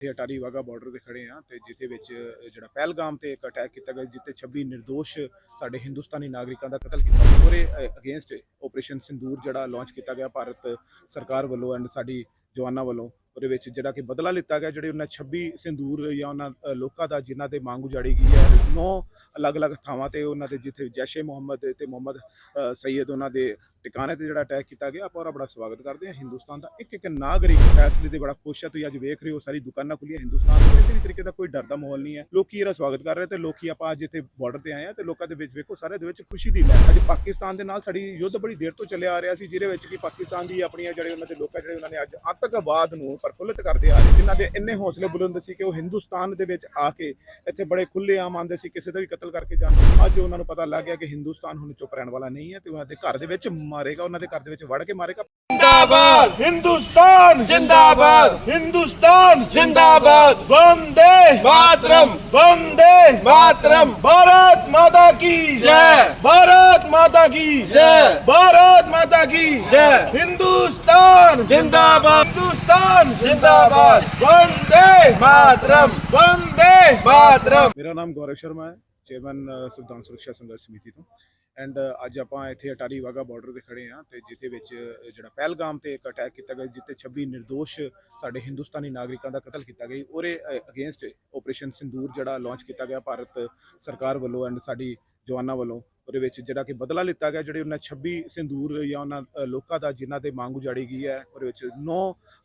ਇੱਥੇ ਅਟਾਰੀ ਵਾਗਾ ਬਾਰਡਰ ਤੇ ਖੜੇ ਆ ਤੇ ਜਿੱਥੇ ਵਿੱਚ ਜਿਹੜਾ ਪਹਿਲਗਾਮ ਤੇ ਇੱਕ ਅਟੈਕ ਕੀਤਾ ਗਿਆ, ਜਿੱਥੇ 26 ਨਿਰਦੋਸ਼ ਸਾਡੇ ਹਿੰਦੁਸਤਾਨੀ ਨਾਗਰਿਕਾਂ ਦਾ ਕਤਲ ਕੀਤਾ ਗਿਆ। ਉਹਦੇ ਅਗੇਂਸਟ ਆਪਰੇਸ਼ਨ ਸਿੰਦੂਰ ਜਿਹੜਾ ਲਾਂਚ ਕੀਤਾ ਗਿਆ, ਭਾਰਤ ਸਰਕਾਰ ਵੱਲੋਂ ਐਂਡ ਸਾਡੀ ਜਵਾਨਾਂ ਵੱਲੋਂ। ਉਹਦੇ ਵਿੱਚ ਜਿਹੜਾ ਕਿ ਬਦਲਾ ਲਿੱਤਾ ਗਿਆ ਜਿਹੜੇ ਉਹਨਾਂ 26 ਸਿੰਦੂਰ ਜਾਂ ਉਹਨਾਂ ਲੋਕਾਂ ਦਾ ਜਿਨ੍ਹਾਂ 'ਤੇ ਮੰਗ ਉਜਾੜੀ ਗਈ ਹੈ। ਨੌ ਅਲੱਗ-ਅਲੱਗ ਥਾਵਾਂ ਤੇ ਉਹਨਾਂ ਦੇ ਜਿੱਥੇ ਜੈਸ਼ੇ ਮੁਹੰਮਦ ਤੇ ਮੁਹੰਮਦ ਅ, ਉਹਨਾਂ ਦੇ ਟਿਕਾਣੇ ਤੇ ਜਿਹੜਾ ਅਟੈਕ ਕੀਤਾ ਗਿਆ। ਆਪਾਂ ਉਹਦਾ ਬੜਾ ਸਵਾਗਤ ਕਰਦੇ ਹਾਂ ਹਿੰਦੁਸਤਾਨ ਦਾ ਇੱਕ ਇੱਕ ਨਾਗਰਿਕ ਫੈਸਲੇ ਤੇ ਬੜਾ ਖੁਸ਼ ਹੈ। ਤੁਸੀਂ ਅੱਜ ਵੇਖ ਰਹੇ ਹੋ ਸਾਰੀ ਦੁਕਾਨਾਂ ਖੁੱਲੀਆਂ ਹਿੰਦੁਸਤਾਨ ਦੇ ਕਿਸੇ ਵੀ ਤਰੀਕੇ ਦਾ ਕੋਈ ਡਰ ਦਾ ਮਾਹੌਲ ਨਹੀਂ ਹੈ। ਲੋਕੀ ਇਹਦਾ ਸਵਾਗਤ ਕਰ ਰਹੇ ਤੇ ਲੋਕੀ ਆਪਾਂ ਅੱਜ ਇੱਥੇ ਬਾਰਡਰ ਤੇ ਆਏ ਆ ਤੇ ਲੋਕਾਂ ਦੇ ਵਿੱਚ ਵੇਖੋ ਸਾਰੇ ਦੇ ਵਿੱਚ ਖੁਸ਼ੀ ਦੀ ਲਹਿਰ। ਅੱਜ ਪਾਕਿਸਤਾਨ ਦੇ ਨਾਲ ਸਾਡੀ ਯੁੱਧ ਬੜੀ ਦੇਰ ਤੋਂ ਚੱਲਿਆ ਆ ਰਿਹਾ ਸੀ ਜਿਹਦੇ ਵਿੱਚ ਕਿ ਪਾਕਿਸਤਾਨ ਦੀ ਆਪਣੀਆਂ ਜਿਹੜੇ ਉਹਨਾਂ ਦੇ ਲੋਕਾਂ ਜਿਹੜੇ ਉਹਨਾਂ ਨੇ ਅੱਜ ਆਤੰਕਵਾਦ ਨੂੰ ਪਰਫੁੱਲਿਤ ਕਰਦੇ ਆ ਰਹੇ ਜਿਨ੍ਹਾਂ ਦੇ ਇੰਨੇ ਹੌਸਲੇ ਬੁਲੰਦ ਸੀ ਕਿ ਉਹ ਹਿੰਦੁਸਤਾਨ ਦੇ ਵਿੱਚ ਆ ਕੇ ਇੱਥੇ ਬੜੇ ਖੁੱਲੇ ਆਮ ਆਂਦੇ ਸੀ ਕਿਸੇ ਦਾ ਵੀ ਕਤਲ ਕਰਕੇ ਜਾਂਦੇ ਅੱਜ ਉਹਨਾਂ ਨੂੰ ਪਤਾ ਲੱਗ ਗਿਆ ਕਿ ਹਿੰਦੁਸਤਾਨ ਹੁਣ ਚੁੱਪ ਰਹਿਣ ਵਾਲਾ ਨਹੀਂ ਹੈ ਤੇ ਉਹਨਾਂ ਦੇ ਘਰ ਦੇ ਵਿੱਚ ਮਾਰੇਗਾ ਉਹਨਾਂ ਦੇ ਘਰ ਦੇ ਵਿੱਚ ਵੜ ਕੇ ਮਾਰੇਗਾ। ਜਿੰਦਾਬਾਦ! ਹਿੰਦੁਸਤਾਨ ਜਿੰਦਾਬਾਦ! ਹਿੰਦੁਸਤਾਨ ਜਿੰਦਾਬਾਦ! ਵੰਦੇ ਮਾਤਰਮ! ਵੰਦੇ ਮਾਤਰਮ! ਭਾਰਤ ਮਾਤਾ ਕੀ ਜੈ! ਭਾਰਤ ਮਾਤਾ ਕੀ ਜੈ! ਭਾਰਤ ਮਾਤਾ ਕੀ ਜੈ! ਹਿੰਦੁਸਤਾਨ ਜਿੰਦਾਬਾਦ! ਹਿੰਦੁਸਤਾਨ ਮੇਰਾ ਨਾਮ ਗੌਰਵ ਸ਼ਰਮਾ ਹੈ ਚੇਅਰਮੈਨ ਸੁਲਤਾਨ ਸੁਰੱਖਿਆ ਸੰਘਰਸ਼ ਸਮਿਤੀ ਤੋਂ ਐਂਡ ਅੱਜ ਆਪਾਂ ਇੱਥੇ ਅਟਾਰੀ ਵਾਗਾ ਬਾਰਡਰ ਤੇ ਖੜੇ ਆ ਤੇ ਜਿੱਥੇ ਵਿੱਚ ਜਿਹੜਾ ਪਹਿਲਗਾਮ ਤੇ ਇੱਕ ਅਟੈਕ ਕੀਤਾ ਗਿਆ ਜਿੱਥੇ 26 ਨਿਰਦੋਸ਼ ਸਾਡੇ ਹਿੰਦੁਸਤਾਨੀ ਨਾਗਰਿਕਾਂ ਦਾ ਕਤਲ ਕੀਤਾ ਗਿਆ ਉਹਦੇ ਅਗੇਂਸਟ ਆਪਰੇਸ਼ਨ ਸਿੰਦੂਰ ਜਿਹੜਾ ਲਾਂਚ ਕੀਤਾ ਗਿਆ ਭਾਰਤ ਸਰਕਾਰ ਵੱਲੋਂ ਐਂਡ ਸਾਡੀ ਜਵਾਨਾਂ ਵੱਲੋਂ ਉਹਦੇ ਵਿੱਚ ਜਿਹੜਾ ਕਿ ਬਦਲਾ ਲਿੱਤਾ ਗਿਆ ਜਿਹੜੇ ਉਹਨਾਂ 26 ਸਿੰਦੂਰ ਜਾਂ ਉਹਨਾਂ ਲੋਕਾਂ ਦਾ ਜਿਨ੍ਹਾਂ 'ਤੇ ਮੰਗ ਉਜਾੜੀ ਗਈ ਹੈ ਉਹਦੇ ਵਿੱਚ ਨੌ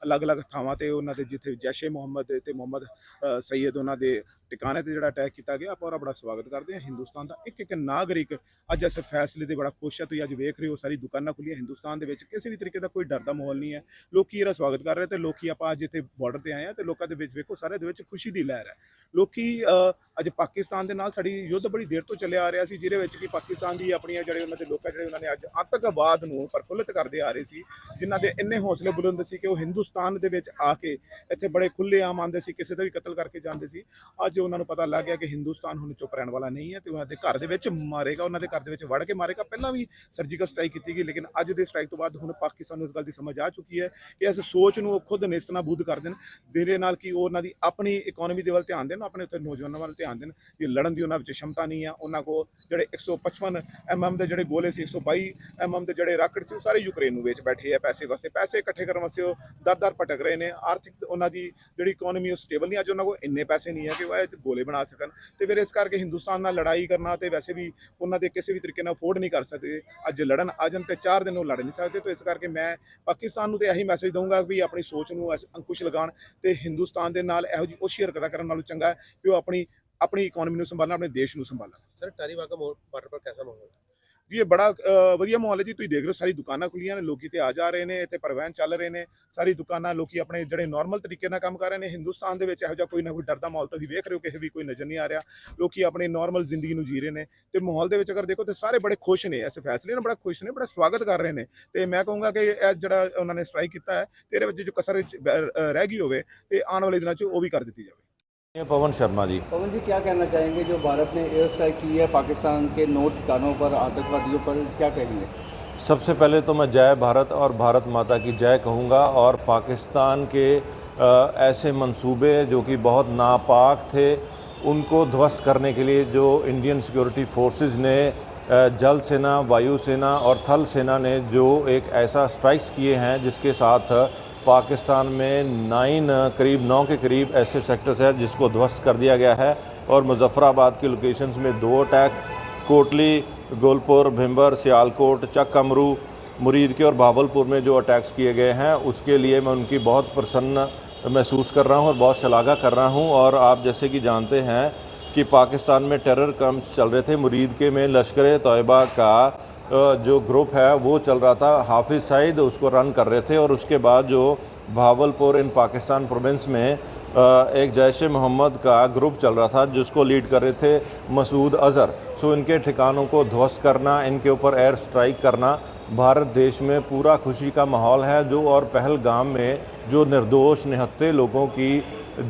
ਅਲੱਗ-ਅਲੱਗ ਥਾਵਾਂ ਤੇ ਉਹਨਾਂ ਦੇ ਜਿੱਥੇ ਜੈਸ਼ੇ ਮੁਹੰਮਦ ਤੇ ਮੁਹੰਮਦ ਅ, ਉਹਨਾਂ ਦੇ ਟਿਕਾਣੇ ਤੇ ਜਿਹੜਾ ਅਟੈਕ ਕੀਤਾ ਗਿਆ ਆਪਾਂ ਉਹਦਾ ਬੜਾ ਸਵਾਗਤ ਕਰਦੇ ਹਾਂ ਹਿੰਦੁਸਤਾਨ ਦਾ ਇੱਕ ਇੱਕ ਨਾਗਰਿਕ। ਅੱਜ ਇਸ ਫੈਸਲੇ ਤੇ ਬੜਾ ਖੁਸ਼ ਹੈ ਤੁਸੀਂ ਅੱਜ ਵੇਖ ਰਹੇ ਹੋ ਸਾਰੀ ਦੁਕਾਨਾਂ ਖੁੱਲੀਆਂ ਹਿੰਦੁਸਤਾਨ ਦੇ ਵਿੱਚ ਕਿਸੇ ਵੀ ਤਰੀਕੇ ਦਾ ਕੋਈ ਡਰ ਦਾ ਮਾਹੌਲ ਨਹੀਂ ਹੈ। ਲੋਕੀ ਇਹਦਾ ਸਵਾਗਤ ਕਰ ਰਹੇ ਤੇ ਲੋਕੀ ਆਪਾਂ ਅੱਜ ਇੱਥੇ ਬਾਰਡਰ ਤੇ ਆਏ ਆ ਤੇ ਲੋਕਾਂ ਦੇ ਵਿੱਚ ਵੇਖੋ ਸਾਰੇ ਦੇ ਵਿੱਚ ਖੁਸ਼ੀ ਦੀ ਲਹਿਰ ਹੈ। ਲੋਕੀ ਅੱਜ ਪਾਕਿਸਤਾਨ ਦੇ ਨਾਲ ਸਾਡੀ ਯੁੱਧ ਬੜੀ ਦੇਰ ਤੋਂ ਚੱਲਿਆ ਆ ਰਿਹਾ ਸੀ, ਜਿਹਦੇ ਵਿੱਚ ਕਿ ਪਾਕਿਸਤਾਨ ਦੀ ਆਪਣੀਆਂ ਜਿਹੜੇ ਉਹਨਾਂ ਦੇ ਲੋਕਾਂ, ਜਿਹੜੇ ਉਹਨਾਂ ਨੇ ਅੱਜ ਆਤੰਕਵਾਦ ਨੂੰ ਪ੍ਰਫੁੱਲਿਤ ਕਰਦੇ ਆ ਰਹੇ ਸੀ, ਜਿਨ੍ਹਾਂ ਦੇ ਇੰਨੇ ਹੌਸਲੇ ਬੁਲੰਦ ਸੀ ਕਿ ਉਹ ਹਿੰਦੁਸਤਾਨ ਦੇ ਵਿੱਚ ਆ ਕੇ ਇੱਥੇ ਬੜੇ ਖੁੱਲੇ ਆਮ ਆਉਂਦੇ ਸੀ, ਕਿਸੇ ਦਾ ਵੀ ਕਤਲ ਕਰਕੇ ਜਾਂਦੇ ਸੀ। ਅੱਜ ਉਹਨਾਂ ਨੂੰ ਪਤਾ ਲੱਗ ਗਿਆ ਕਿ ਹਿੰਦੁਸਤਾਨ ਹੁਣ ਚੁੱਪ ਰਹਿਣ ਵਾਲਾ ਨਹੀਂ ਹੈ ਤੇ ਉਹਨਾਂ ਦੇ ਘਰ ਦੇ ਵਿੱਚ ਮਾਰੇਗਾ, ਉਹਨਾਂ ਦੇ ਘਰ ਦੇ ਵਿੱਚ ਵੜ ਕੇ ਮਾਰੇਗਾ। ਪਹਿਲਾਂ ਵੀ ਸਰਜੀਕਲ ਸਟ੍ਰਾਈਕ ਕੀਤੀ ਗਈ, ਲੇਕਿਨ ਅੱਜ ਦੇ ਸਟ੍ਰਾਈਕ ਤੋਂ ਬਾਅਦ ਹੁਣ ਪਾਕਿਸਤਾਨ ਨੂੰ ਇਸ ਗੱਲ ਦੀ ਸਮਝ ਆ ਚੁੱਕੀ ਹੈ ਕਿ ਇਸ ਸੋਚ ਨੂੰ ਉਹ ਖੁਦ ਨਿਸਤਨਾਬੂਦ ਕਰ ਦੇਣ, ਜਿਹਦੇ ਨਾਲ ਕਿ ਉਹ ਉਹਨਾਂ ਦੀ ਆਪਣੀ ਇਕਨੋਮੀ ਦੇ ਵੱਲ ਧਿਆਨ ਦੇਣ, ਆਪਣੇ ਉੱਤੇ ਨੌਜਵਾਨਾਂ ਵੱਲ ਧਿਆਨ ਦੇਣ ਕਿ ਲੜਨ ਦੀ ਉਹਨਾਂ ਵਿੱਚ ਸ਼ਮਤਾ ਨਹੀਂ ਆ, ਉਹਨਾਂ ਕੋ ਜਿਹੜੇ 155 ਐਮਐਮ ਦੇ ਜਿਹੜੇ ਗੋਲੇ ਸੀ 122 ਐਮਐਮ ਦੇ ਜਿਹੜੇ ਰਾਕਟ ਸੀ ਸਾਰੇ ਯੂਕਰੇਨ ਨੂੰ ਵੇਚ ਬੈਠੇ ਆ ਪੈਸੇ ਵਾਸਤੇ। ਪੈਸੇ ਇਕੱਠੇ ਕਰਨ ਵਾਸਤੇ ਉਹ ਦਰ-ਦਰ ਭਟਕ ਰਹੇ ਨੇ। ਆਰਥਿਕ ਉਹਨਾਂ ਦੀ ਜਿਹੜੀ ਇਕਨੋਮੀ ਉਹ ਸਟੇਬਲ ਨਹੀਂ, ਅੱਜ ਉਹਨਾਂ ਕੋਲ ਇੰਨੇ ਪੈਸੇ ਨਹੀਂ ਆ ਕਿ ਉਹ ਇਹ ਗੋਲੇ ਬਣਾ ਸਕਣ। ਤੇ ਫਿਰ ਇਸ ਕਰਕੇ ਹਿੰਦੁਸਤਾਨ ਨਾਲ ਲੜਾਈ ਕਰਨਾ ਤੇ ਵੈਸੇ ਵੀ ਉਹਨਾਂ ਦੇ ਕਿਸੇ ਵੀ ਤਰੀਕੇ ਨਾਲ ਅਫੋਰਡ ਨਹੀਂ ਕਰ ਸਕਦੇ। ਅੱਜ ਲੜਨ ਆ ਅਜਨ ਤੇ 4 ਦਿਨ ਉਹ ਲੜ ਨਹੀਂ ਸਕਦੇ। ਤੇ ਇਸ ਕਰਕੇ ਮੈਂ ਪਾਕਿਸਤਾਨ ਨੂੰ ਤੇ ਇਹੀ ਮੈਸੇਜ ਦਊਂਗਾ ਵੀ ਆਪਣੀ ਸੋਚ ਨੂੰ ਅੰਕੁਸ਼ ਲਗਾਉਣ ਤੇ ਹਿੰਦੁਸਤਾਨ ਦੇ ਨਾਲ ਇਹੋ ਜਿਹੀ ਉਸ਼ੀ ਹਰਕਤਾਂ ਕਰਨ ਨਾਲੋਂ ਚੰਗਾ ਕਿ ਉਹ ਆਪਣੀ ਆਪਣੀ ਇਕਨੋਮੀ ਨੂੰ ਸੰਭਾਲਣਾ ਆਪਣੇ ਦੇਸ਼ ਨੂੰ ਸੰਭਾਲਣਾ। ਸਰ ਟਾਰੀਵਾ ਦਾ ਬਾਰਡਰ ਪਰ ਕਿਹਦਾ ਮਾਹੌਲ ਹੈ? ਜੀ ਇਹ ਬੜਾ ਵਧੀਆ ਮਾਹੌਲ ਹੈ ਜੀ। ਤੁਸੀਂ ਦੇਖ ਰਹੇ ਹੋ ਸਾਰੀ ਦੁਕਾਨਾਂ ਖੁੱਲੀਆਂ ਨੇ ਲੋਕੀ ਤੇ ਆ ਜਾ ਰਹੇ ਨੇ ਇੱਥੇ ਪਰਵਾਨ ਚੱਲ ਰਹੇ ਨੇ। ਸਾਰੀ ਦੁਕਾਨਾਂ ਲੋਕੀ ਆਪਣੇ ਜਿਹੜੇ ਨਾਰਮਲ ਤਰੀਕੇ ਨਾਲ ਕੰਮ ਕਰ ਰਹੇ ਨੇ ਹਿੰਦੁਸਤਾਨ ਦੇ ਵਿੱਚ ਇਹੋ ਜਿਹਾ ਕੋਈ ਨਾ ਕੋਈ ਡਰਦਾ ਮਾਹੌਲ ਤੁਸੀਂ ਵੇਖ ਰਹੇ ਹੋ ਕਿਸੇ ਵੀ ਕੋਈ ਨਜ਼ਰ ਨਹੀਂ ਆ ਰਿਹਾ। ਲੋਕੀ ਆਪਣੇ ਨਾਰਮਲ ਜ਼ਿੰਦਗੀ ਨੂੰ ਜੀ ਰਹੇ ਨੇ। ਤੇ ਮਾਹੌਲ ਦੇ ਵਿੱਚ ਅਗਰ ਦੇਖੋ ਤੇ ਸਾਰੇ ਬੜੇ ਖੁਸ਼ ਨੇ ਐਸੇ ਫੈਸਲੇ ਨਾਲ ਬੜਾ ਖੁਸ਼ ਨੇ ਬੜਾ ਸਵਾਗਤ ਕਰ ਰਹੇ ਨੇ। ਤੇ ਮੈਂ ਕਹੂੰਗਾ ਕਿ ਇਹ ਜਿਹੜਾ ਉਹਨਾਂ ਨੇ ਸਟ੍ਰਾਈਕ ਕੀਤਾ ਹੈ ਤੇਰੇ ਵਿੱਚ ਜੋ ਕਸਰ ਰਹਿ ਗਈ ਹੋਵੇ ਤੇ ਆਉਣ ਵਾਲੇ ਦਿਨਾਂ 'ਚ ਉਹ ਵੀ ਕਰ ਦਿੱਤੀ ਜਾਵੇ। पवन शर्मा जी। पवन जी क्या कहना चाहेंगे? जो भारत ने एयर स्ट्राइक की है पाकिस्तान के नौ ठिकानों पर आतंकवादियों पर क्या कहेंगे? सबसे पहले तो मैं जय भारत और भारत माता की जय कहूँगा और पाकिस्तान के ऐसे मंसूबे जो कि बहुत नापाक थे उनको ध्वस्त करने के लिए जो इंडियन सिक्योरिटी फोर्सेस ने जल सेना वायु सेना और थल सेना ने जो एक ऐसा स्ट्राइक्स किए हैं जिसके साथ पाकिस्तान में नाइन, करीब नौ के करीब ऐसे सेक्टर्स हैं जिसको ध्वस्त कर दिया गया है। और मुजफ्फराबाद की लोकेशंस में दो अटैक कोटली, गोलपुर भिम्बर सियालकोट चक अमरू मुरीद के और भावलपुर में जो अटैक्स किए गए हैं, उसके लिए मैं उनकी बहुत प्रसन्न महसूस कर रहा हूँ और बहुत शलाघा कर रहा हूँ। और आप जैसे कि जानते हैं कि पाकिस्तान में टेरर कम्स चल रहे थे। मुरीद के में लश्कर तयबा का जो ग्रुप है, वो चल रहा था। हाफिज सईद उसको रन कर रहे थे और उसके बाद जो भावलपुर इन पाकिस्तान प्रोविंस में एक जैश मोहम्मद का ग्रुप चल रहा था, जिसको लीड कर रहे थे मसूद अज़हर। सो इनके ठिकानों को ध्वस्त करना, इनके ऊपर एयर स्ट्राइक करना, भारत देश में पूरा खुशी का माहौल है। जो और पहलगाम में जो निर्दोष निहत्ते लोगों की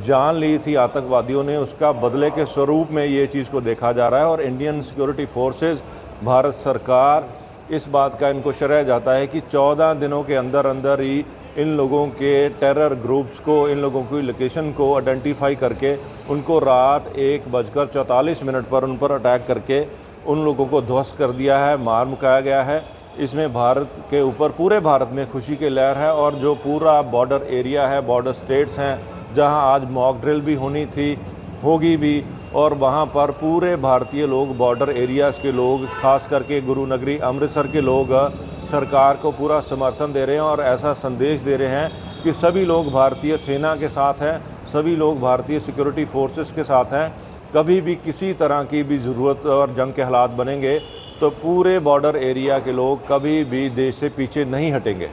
जान ली थी आतंकवादियों ने, उसका बदले के स्वरूप में ये चीज़ को देखा जा रहा है और इंडियन सिक्योरिटी फोर्सेस भारत सरकार इस बात का इनको श्रेय जाता है कि 14 दिनों के अंदर अंदर ही इन लोगों के टेरर ग्रुप्स को, इन लोगों की लोकेशन को आइडेंटिफाई करके, उनको रात एक बजकर चौंतालीस मिनट पर उन पर अटैक करके उन लोगों को ध्वस्त कर दिया है, मार मुकाया गया है। इसमें भारत के ऊपर, पूरे भारत में खुशी की लहर है और जो पूरा बॉर्डर एरिया है बॉर्डर स्टेट्स हैं, जहाँ आज मॉक ड्रिल भी होनी थी, होगी भी और वहाँ पर पूरे भारतीय लोग बॉर्डर एरियाज़ के लोग, खास करके गुरु नगरी अमृतसर के लोग सरकार को पूरा समर्थन दे रहे हैं और ऐसा संदेश दे रहे हैं कि सभी लोग भारतीय सेना के साथ हैं, सभी लोग भारतीय सिक्योरिटी फोर्सेस के साथ हैं। कभी भी किसी तरह की भी ज़रूरत और जंग के हालात बनेंगे तो पूरे बॉर्डर एरिया के लोग कभी भी देश से पीछे नहीं हटेंगे।